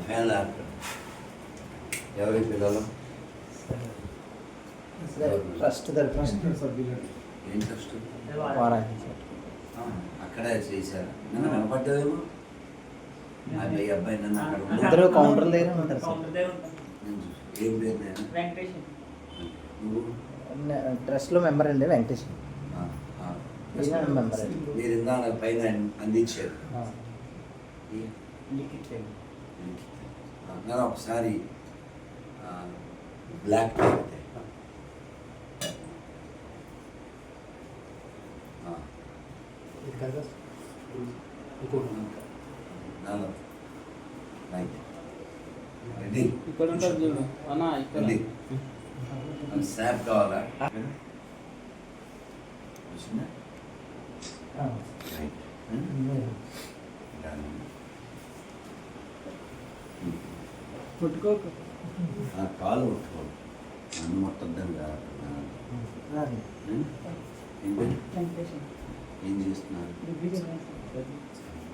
Fan ఎవరి పిల్లలు trust ఏం ట్రస్ట్ అక్కడే చేశారు నన్ను వినపడ్డదేమో అబ్బాయి అబ్బాయి నన్ను అక్కడ. ఇద్దరు కౌంటర్ దగ్గర ఉంటారు ఏం పేరు నేను నువ్వు ట్రస్ట్లో మెంబర్ అండి వెంకటేష్ ఆ, ఆ. ఈయన మెంబర్ అండి మీరు ఇందాక పైన అందించారు ఈ- నేను ఒకసారి ఆ, బ్లాక్ పెడితే ఆ, నాలో రైట్ రెడీ ఇక్కడ ఉంటుంది చూడు అన్న ఇక్కడ రెడీ స్నాప్ కావాలా వచ్చిందా Right. Done. ముట్టుకోకు ఆ కాలు ముట్టుకో నన్ను ముట్టద్దని కాదు ఏం చేస్తున్నారు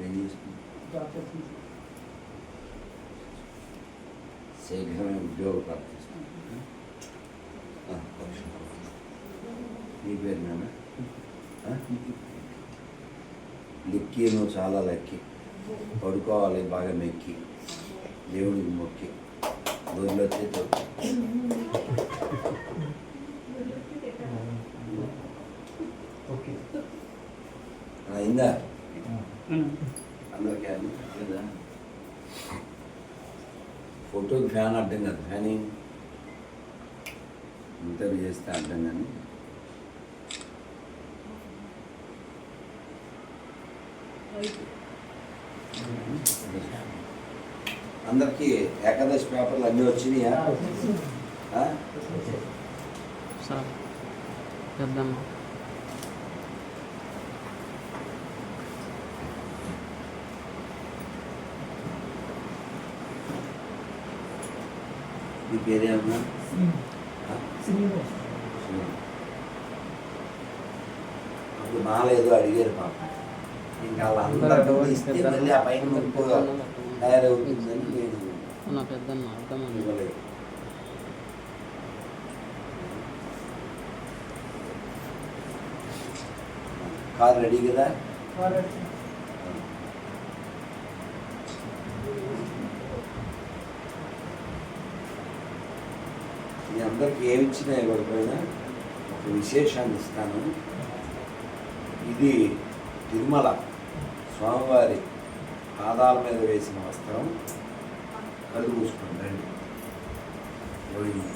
ఏం చేస్తున్నారు శీఘ్రమే ఉద్యోగ ప్రాప్తిస్తున్నారు మీ పేరు మేడం లెక్కి నువ్వు చాలా లెక్కి. పడుకోవాలి బాగా మెక్కి. దేవుడికి మొక్కి. ఊరిలో వచ్చే అయిందా అందరికీ లేదా ఫోటోకి ఫ్యాన్ అర్థం కాదు ఫ్యానింగ్ ఇంటర్వ్యూ చేస్తే అర్థం కానీ అందరికీ ఏకాదశి పేపర్లు అన్నీ వచ్చినాయా? మీ పేరేమన్నా? అప్పుడు మాలేదో అడిగారు పాప. ఇంకా వాళ్ళందరూ ఇస్తే మళ్ళీ ఆ పైన తయారవుతుందని నేను పెద్దన్న అర్థమని ఇవ్వలేదు. కార్ రెడీ కదా? మీ అందరికి ఏమి ఇచ్చినా ఇవ్వకపోయినా ఒక విశేషాన్ని ఇస్తాను. ఇది తిరుమల. స్వామివారి పాదాల మీద వేసిన వస్త్రం కళ్ళు పూసుకుని రండి. పోయింది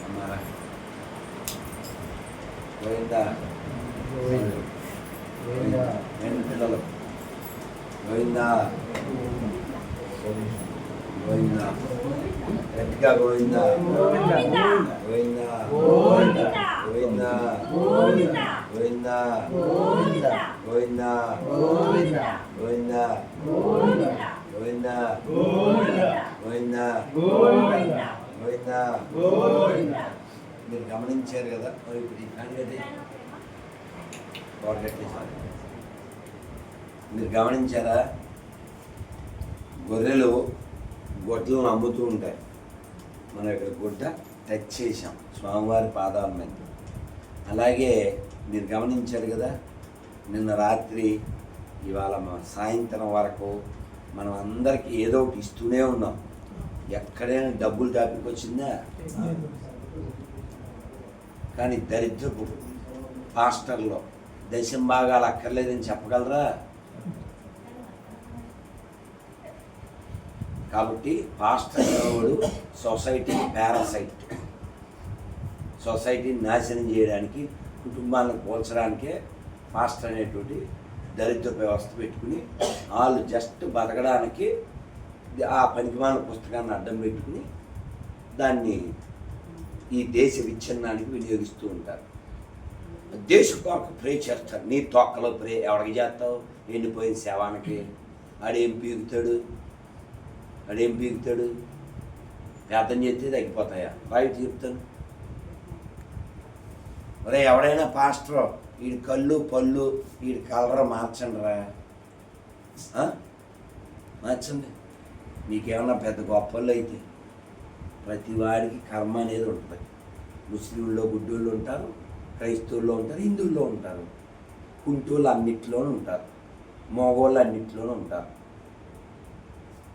పోయిందా రెండు పిల్లలు. పోయిందా పోయిందా గట్టిగా పోయిందా పోయిందా పోయిందా పోయిందా పోయిందా మీరు గమనించారు కదా? మరి ఇప్పుడు ఈ ఫ్యాన్ మీరు గమనించారా? గొర్రెలు గొడ్లను అమ్ముతూ ఉంటాయి. మనం ఇక్కడ గుడ్డ టచ్ చేసాం స్వామివారి పాదాల మీద. అలాగే మీరు గమనించారు కదా? నిన్న రాత్రి ఇవాళ మా సాయంత్రం వరకు మనం అందరికీ ఏదో ఒకటి ఇస్తూనే ఉన్నాం. ఎక్కడైనా డబ్బులు టాపిక్ వచ్చిందా కానీ దరిద్రపు పాస్టర్లో దశం భాగాలు అక్కర్లేదని చెప్పగలరా? కాబట్టి పాస్టర్ సొసైటీ పారాసైట్. సొసైటీని నాశనం చేయడానికి కుటుంబాలను పోల్చడానికే పాస్టర్ అనేటువంటి దరిద్ర వ్యవస్థ పెట్టుకుని వాళ్ళు జస్ట్ బతకడానికి ఆ పనికిమాల పుస్తకాన్ని అడ్డం పెట్టుకుని దాన్ని ఈ దేశ విచ్ఛిన్నానికి వినియోగిస్తూ ఉంటారు. దేశ కొరకు ప్రే చేస్తారు. నీ తొక్కలో ప్రే ఎవరికి చేస్తావు? ఎండిపోయిన శవానికి. ఆడేం పీకుతాడు? ఆడేం పీకుతాడు? ప్రార్థన చేస్తే తగ్గిపోతాయా? బయట చెప్తాను ఒరే ఎవడైనా పాస్టర్ వీడి కళ్ళు పళ్ళు వీడి కలర్ మార్చండి రా మార్చండి. మీకేమన్నా పెద్ద గొప్పలు అయితే. ప్రతి వాడికి కర్మ అనేది ఉంటుంది. ముస్లింల్లో గుడ్డోళ్ళు ఉంటారు క్రైస్తవుల్లో ఉంటారు హిందువుల్లో ఉంటారు. కుంటూళ్ళు అన్నిట్లోనూ ఉంటారు మగోళ్ళు అన్నిట్లోనూ ఉంటారు.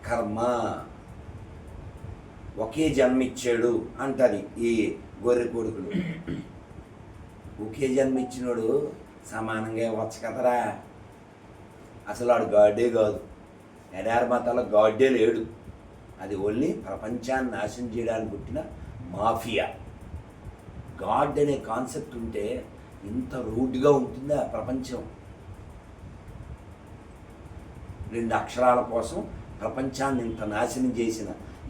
కర్మ ఒకే జన్మ ఇచ్చాడు అంటారు ఈ గొర్రె కొడుకులు. ఒకే జన్మ ఇచ్చినోడు సమానంగా ఇవ్వచ్చు కదరా? అసలు వాడు గాడే కాదు. ఎడారి మతాల్లో గాడే లేడు. అది ఓన్లీ ప్రపంచాన్ని నాశనం చేయడానికి పుట్టిన మాఫియా. గాడ్ అనే కాన్సెప్ట్ ఉంటే ఇంత రూడ్గా ఉంటుందా ప్రపంచం? రెండు అక్షరాల కోసం ప్రపంచాన్ని ఇంత నాశనం చేసిన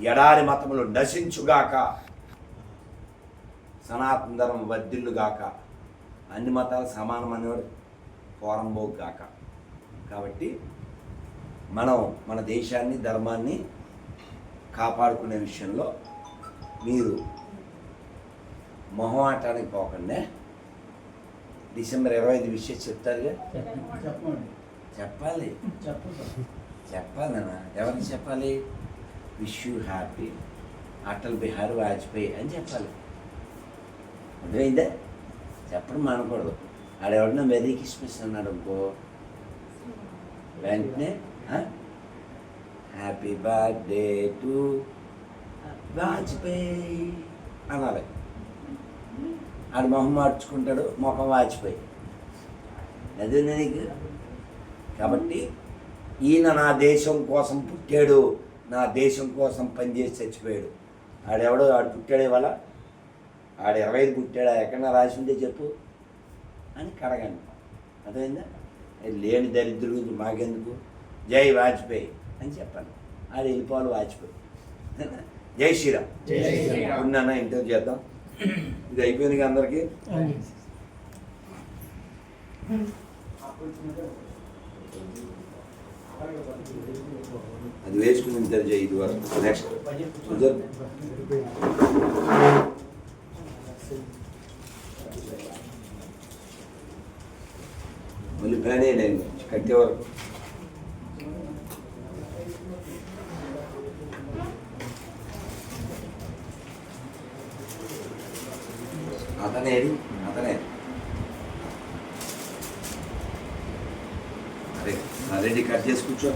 ఎడారి మతములు నశించుగాక సనాతన ధర్మం వర్ధిల్లుగాక అన్ని మతాలు సమానమనేవాడు కోరంబోగాక. కాబట్టి మనం మన దేశాన్ని ధర్మాన్ని కాపాడుకునే విషయంలో మీరు మొహమాటానికి పోకుండా. డిసెంబర్ ఇరవై ఐదు విషయం చెప్తారుగా? చెప్పండి. చెప్పాలి. చెప్పాలన్నా ఎవరికి చెప్పాలి? Wish you happy Atal Bihari Vajpayee అని చెప్పాలి. అర్థమైందా? చెప్పడం మానకూడదు. ఆడెవడన్నా మెరీ క్రిస్మస్ అన్నాడు అనుకో. వెంటనే హ్యాపీ బర్త్డే టు వాజ్పేయి అనాలి. ఆడు మొహం మార్చుకుంటాడు మొహం వాజ్పేయి అదే నీకు? కాబట్టి ఈయన నా దేశం కోసం పుట్టాడు నా దేశం కోసం పనిచేసి చచ్చిపోయాడు. ఆడెవడో ఆడు పుట్టాడు ఇవాళ? ఆడు ఇరవై ఐదు పుట్టాడా? ఎక్కడన్నా రాసి ఉంటే చెప్పు అని కడగండి అర్థమైందా? అది లేని దరిద్రుల గురించి మాకెందుకు? జై వాజ్పేయి. అని చెప్పాను. ఆడు వెళ్ళిపోవాలి వాజ్పేయి. జై శ్రీరామ్. ఉన్నానా ఇంటర్వ్యూ చేద్దాం. ఇది అయిపోయింది అందరికీ. అది వేసుకుని ఇంటర్ చేయి ఇది వరకు. నెక్స్ట్ మళ్ళీ ఫ్యాన్ వేయండి కట్టే వరకు అతనే అతనే అరే రెడీ కట్ చేసి కూర్చో